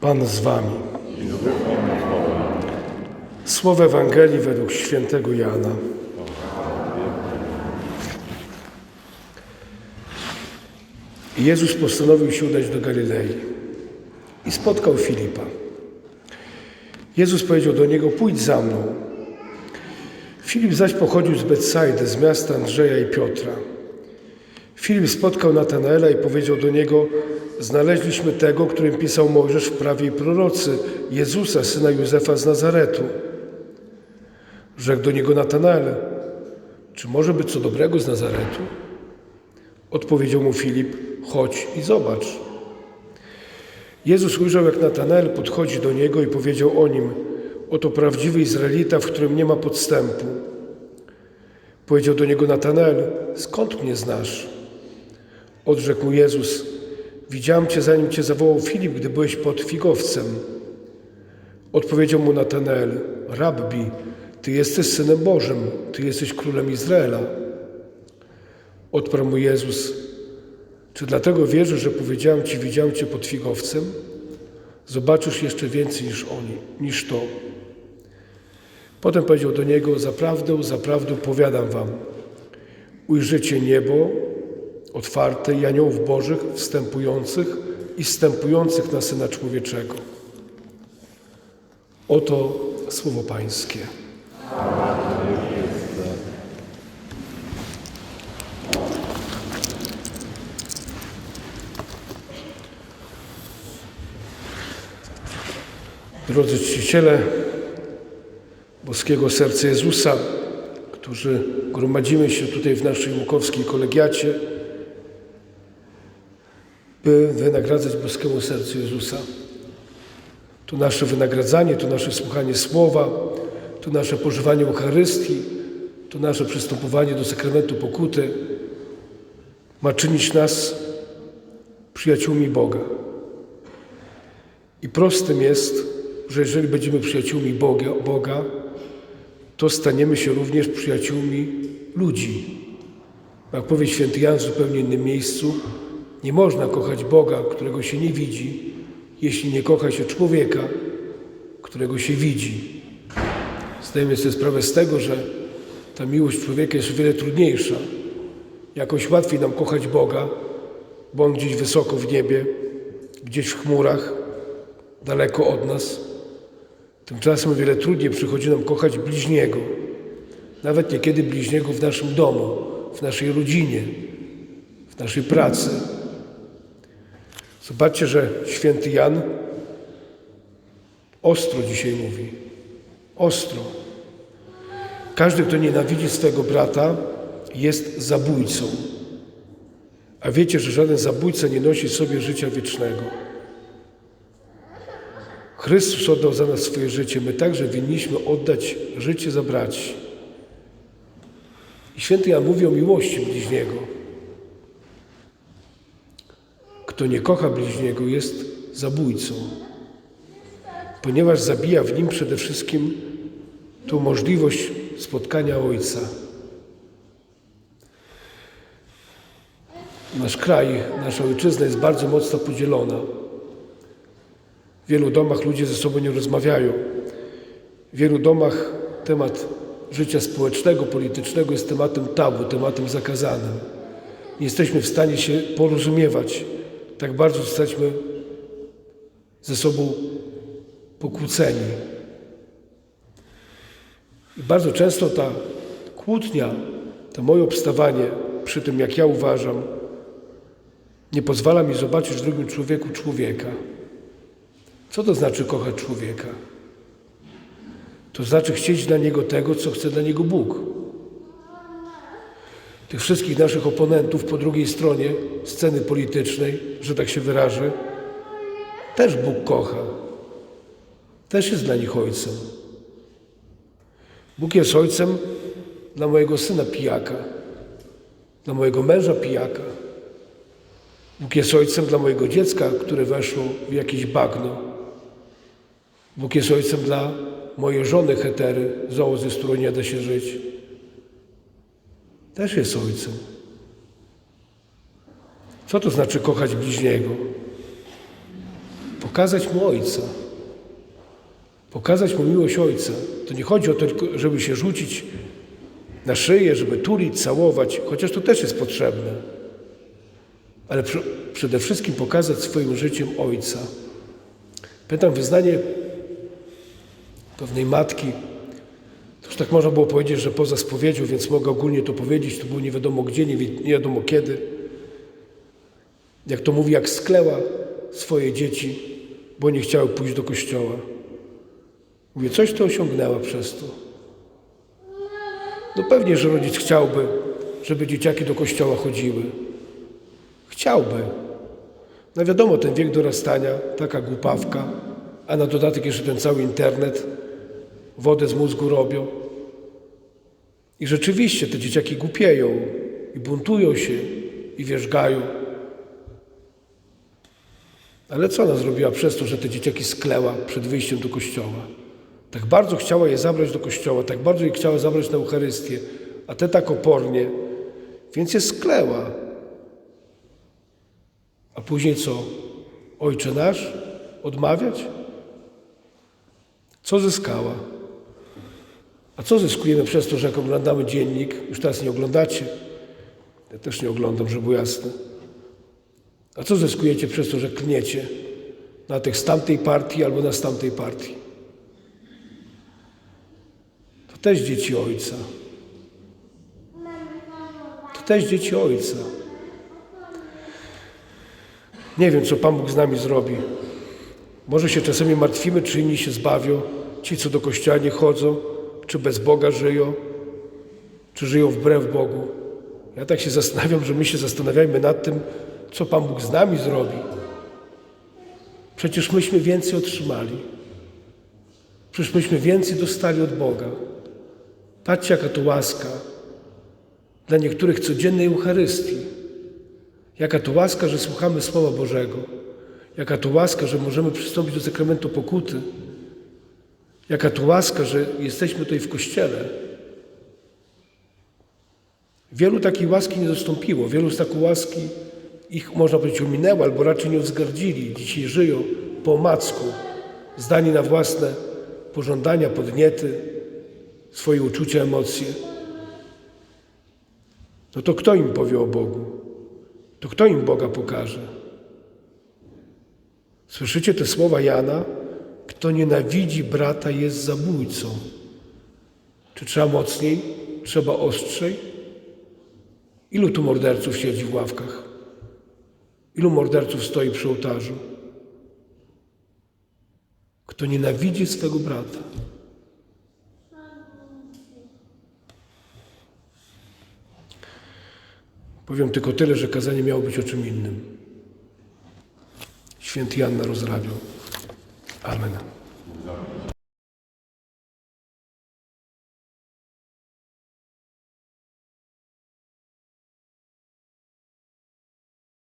Pan z wami. Słowo Ewangelii według świętego Jana. Jezus postanowił się udać do Galilei i spotkał Filipa. Jezus powiedział do niego: Pójdź za mną. Filip zaś pochodził z Betsajdy, z miasta Andrzeja i Piotra. Filip spotkał Natanaela i powiedział do niego: Znaleźliśmy tego, którym pisał Mojżesz w prawie i prorocy, Jezusa, syna Józefa z Nazaretu. Rzekł do niego Natanael: Czy może być co dobrego z Nazaretu? Odpowiedział mu Filip: Chodź i zobacz. Jezus ujrzał, jak Natanael podchodzi do niego i powiedział o nim: Oto prawdziwy Izraelita, w którym nie ma podstępu. Powiedział do niego Natanael: Skąd mnie znasz? Odrzekł Jezus: Widziałem cię, zanim cię zawołał Filip, gdy byłeś pod figowcem. Odpowiedział mu Natanael: Rabbi, ty jesteś synem Bożym, ty jesteś królem Izraela. Odparł mu Jezus: Czy dlatego wierzysz, że powiedziałem ci, widziałem cię pod figowcem? Zobaczysz jeszcze więcej niż oni, niż to. Potem powiedział do niego: Zaprawdę, zaprawdę powiadam wam, ujrzycie niebo otwarte i aniołów bożych wstępujących i wstępujących na Syna Człowieczego. Oto słowo Pańskie. Drodzy czciciele Boskiego Serca Jezusa, którzy gromadzimy się tutaj w naszej łukowskiej kolegiacie, by wynagradzać Boskiemu Sercu Jezusa. To nasze wynagradzanie, to nasze słuchanie Słowa, to nasze pożywanie Eucharystii, to nasze przystępowanie do sakramentu pokuty ma czynić nas przyjaciółmi Boga. I prostym jest, że jeżeli będziemy przyjaciółmi Boga, Boga, to staniemy się również przyjaciółmi ludzi. Jak powie święty Jan w zupełnie innym miejscu, nie można kochać Boga, którego się nie widzi, jeśli nie kocha się człowieka, którego się widzi. Zdajemy sobie sprawę z tego, że ta miłość człowieka jest o wiele trudniejsza. Jakoś łatwiej nam kochać Boga, bo On gdzieś wysoko w niebie, gdzieś w chmurach, daleko od nas. Tymczasem o wiele trudniej przychodzi nam kochać bliźniego, nawet niekiedy bliźniego w naszym domu, w naszej rodzinie, w naszej pracy. Zobaczcie, że święty Jan ostro dzisiaj mówi. Ostro. Każdy, kto nienawidzi swego brata, jest zabójcą. A wiecie, że żaden zabójca nie nosi sobie życia wiecznego. Chrystus oddał za nas swoje życie. My także winniśmy oddać życie za braci. I święty Jan mówi o miłości bliźniego. Kto nie kocha bliźniego, jest zabójcą, ponieważ zabija w nim przede wszystkim tą możliwość spotkania Ojca. Nasz kraj, nasza ojczyzna jest bardzo mocno podzielona. W wielu domach ludzie ze sobą nie rozmawiają. W wielu domach temat życia społecznego, politycznego jest tematem tabu, tematem zakazanym. Nie jesteśmy w stanie się porozumiewać. Tak bardzo jesteśmy ze sobą pokłóceni. I bardzo często ta kłótnia, to moje obstawanie przy tym, jak ja uważam, nie pozwala mi zobaczyć w drugim człowieku człowieka. Co to znaczy kochać człowieka? To znaczy chcieć dla niego tego, co chce dla niego Bóg. Tych wszystkich naszych oponentów po drugiej stronie sceny politycznej, że tak się wyrażę, też Bóg kocha. Też jest dla nich ojcem. Bóg jest ojcem dla mojego syna pijaka, dla mojego męża pijaka. Bóg jest ojcem dla mojego dziecka, które weszło w jakieś bagno. Bóg jest ojcem dla mojej żony hetery, zołzy, z którą nie da się żyć. Też jest ojcem. Co to znaczy kochać bliźniego? pokazać mu Ojca. Pokazać mu miłość Ojca. To nie chodzi o to, żeby się rzucić na szyję, żeby tulić, całować, chociaż to też jest potrzebne. Ale przede wszystkim pokazać swoim życiem Ojca. Pamiętam wyznanie pewnej matki, to tak można było powiedzieć, że poza spowiedzią, więc mogę ogólnie to powiedzieć, to było nie wiadomo gdzie, nie, nie wiadomo kiedy. Jak to mówi, jak skleła swoje dzieci, bo nie chciały pójść do kościoła. Mówię, coś to osiągnęła przez to. No pewnie, że rodzic chciałby, żeby dzieciaki do kościoła chodziły. Chciałby. No wiadomo, ten wiek dorastania, taka głupawka, a na dodatek jeszcze ten cały internet, wodę z mózgu robią. I rzeczywiście te dzieciaki głupieją i buntują się i wierzgają. Ale co ona zrobiła przez to, że te dzieciaki skleła przed wyjściem do kościoła? Tak bardzo chciała je zabrać do kościoła, tak bardzo je chciała zabrać na Eucharystię, a te tak opornie, więc je skleła. A później co? Ojcze nasz? Odmawiać? Co zyskała? A co zyskujemy przez to, że jak oglądamy dziennik, już teraz nie oglądacie, ja też nie oglądam, żeby było jasne. A co zyskujecie przez to, że klniecie na tych z tamtej partii albo na z tamtej partii? To też dzieci Ojca. To też dzieci Ojca. Nie wiem, co Pan Bóg z nami zrobi. Może się czasami martwimy, czy inni się zbawią, ci, co do kościoła nie chodzą, czy bez Boga żyją, czy żyją wbrew Bogu. Ja tak się zastanawiam, że my się zastanawiajmy nad tym, co Pan Bóg z nami zrobi. Przecież myśmy więcej otrzymali. Przecież myśmy więcej dostali od Boga. Patrzcie, jaka to łaska. Dla niektórych codziennej Eucharystii. Jaka to łaska, że słuchamy Słowa Bożego. Jaka to łaska, że możemy przystąpić do sakramentu pokuty. Jaka to łaska, że jesteśmy tutaj w Kościele. Wielu takiej łaski nie dostąpiło. Wielu z takiej łaski ich, można powiedzieć, ominęło, albo raczej nie wzgardzili. Dzisiaj żyją po omacku, zdani na własne pożądania, podniety, swoje uczucia, emocje. No to kto im powie o Bogu? To kto im Boga pokaże? Słyszycie te słowa Jana? Kto nienawidzi brata jest zabójcą. Czy trzeba mocniej? Trzeba ostrzej? Ilu tu morderców siedzi w ławkach? Ilu morderców stoi przy ołtarzu? Kto nienawidzi swego brata? Powiem tylko tyle, że kazanie miało być o czym innym. Święty Jan rozrabiał. Amen.